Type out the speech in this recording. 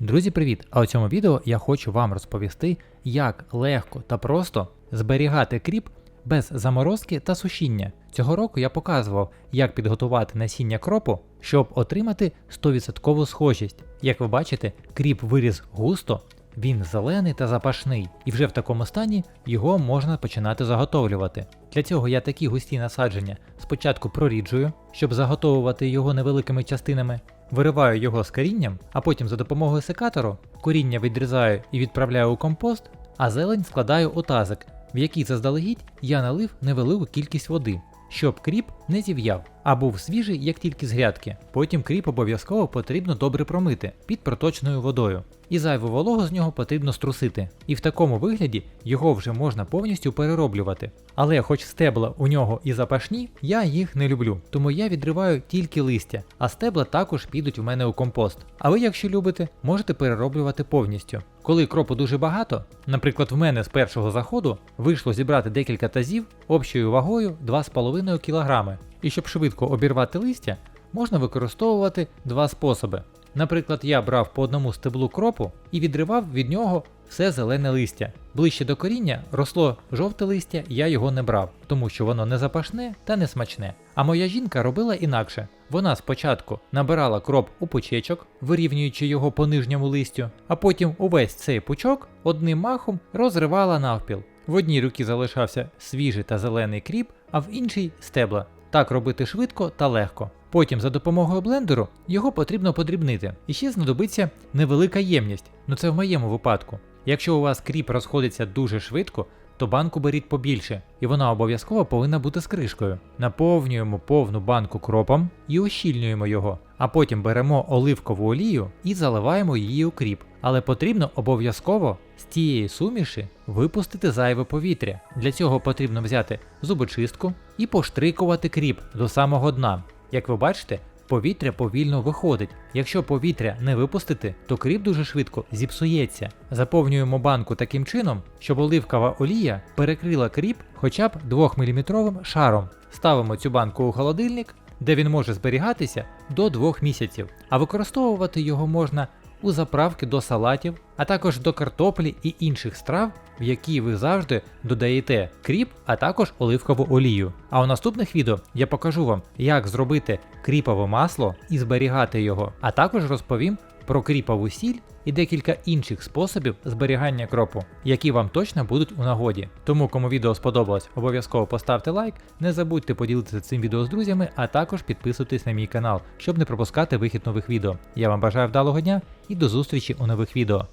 Друзі, привіт! А у цьому відео я хочу вам розповісти, як легко та просто зберігати кріп без заморозки та сушіння. Цього року я показував, як підготувати насіння кропу, щоб отримати 100% схожість. Як ви бачите, кріп виріс густо, він зелений та запашний, і вже в такому стані його можна починати заготовлювати. Для цього я такі густі насадження спочатку проріджую, щоб заготовувати його невеликими частинами, вириваю його з корінням, а потім за допомогою секатору коріння відрізаю і відправляю у компост, а зелень складаю у тазик, в який заздалегідь я налив невелику кількість води, щоб кріп не зів'яв, а був свіжий, як тільки з грядки. Потім кріп обов'язково потрібно добре промити під проточною водою. І зайву вологу з нього потрібно струсити. І в такому вигляді його вже можна повністю перероблювати. Але хоч стебла у нього і запашні, я їх не люблю, тому я відриваю тільки листя, а стебла також підуть у мене у компост. А ви, якщо любите, можете перероблювати повністю. Коли кропу дуже багато, наприклад, в мене з першого заходу вийшло зібрати декілька тазів общою вагою 2,5 кг. І щоб швидко обірвати листя, можна використовувати два способи. Наприклад, я брав по одному стеблу кропу і відривав від нього все зелене листя. Ближче до коріння росло жовте листя, я його не брав, тому що воно не запашне та не смачне. А моя жінка робила інакше. Вона спочатку набирала кроп у пучечок, вирівнюючи його по нижньому листю, а потім увесь цей пучок одним махом розривала навпіл. В одній руці залишався свіжий та зелений кріп, а в іншій стебла. Так робити швидко та легко. Потім за допомогою блендеру його потрібно подрібнити. І ще знадобиться невелика ємність, ну це в моєму випадку. Якщо у вас кріп розходиться дуже швидко, то банку беріть побільше, і вона обов'язково повинна бути з кришкою. Наповнюємо повну банку кропом і ощільнюємо його, а потім беремо оливкову олію і заливаємо її у кріп. Але потрібно обов'язково з цієї суміші випустити зайве повітря. Для цього потрібно взяти зубочистку і поштрикувати кріп до самого дна. Як ви бачите, повітря повільно виходить. Якщо повітря не випустити, то кріп дуже швидко зіпсується. Заповнюємо банку таким чином, щоб оливкова олія перекрила кріп хоча б 2-мм шаром. Ставимо цю банку у холодильник, де він може зберігатися до 2 місяців, а використовувати його можна у заправки до салатів, а також до картоплі і інших страв, в які ви завжди додаєте кріп, а також оливкову олію. А у наступних відео я покажу вам, як зробити кріпове масло і зберігати його, а також розповім про кріпову сіль і декілька інших способів зберігання кропу, які вам точно будуть у нагоді. Тому, кому відео сподобалось, обов'язково поставте лайк, не забудьте поділитися цим відео з друзями, а також підписуйтесь на мій канал, щоб не пропускати вихід нових відео. Я вам бажаю вдалого дня і до зустрічі у нових відео.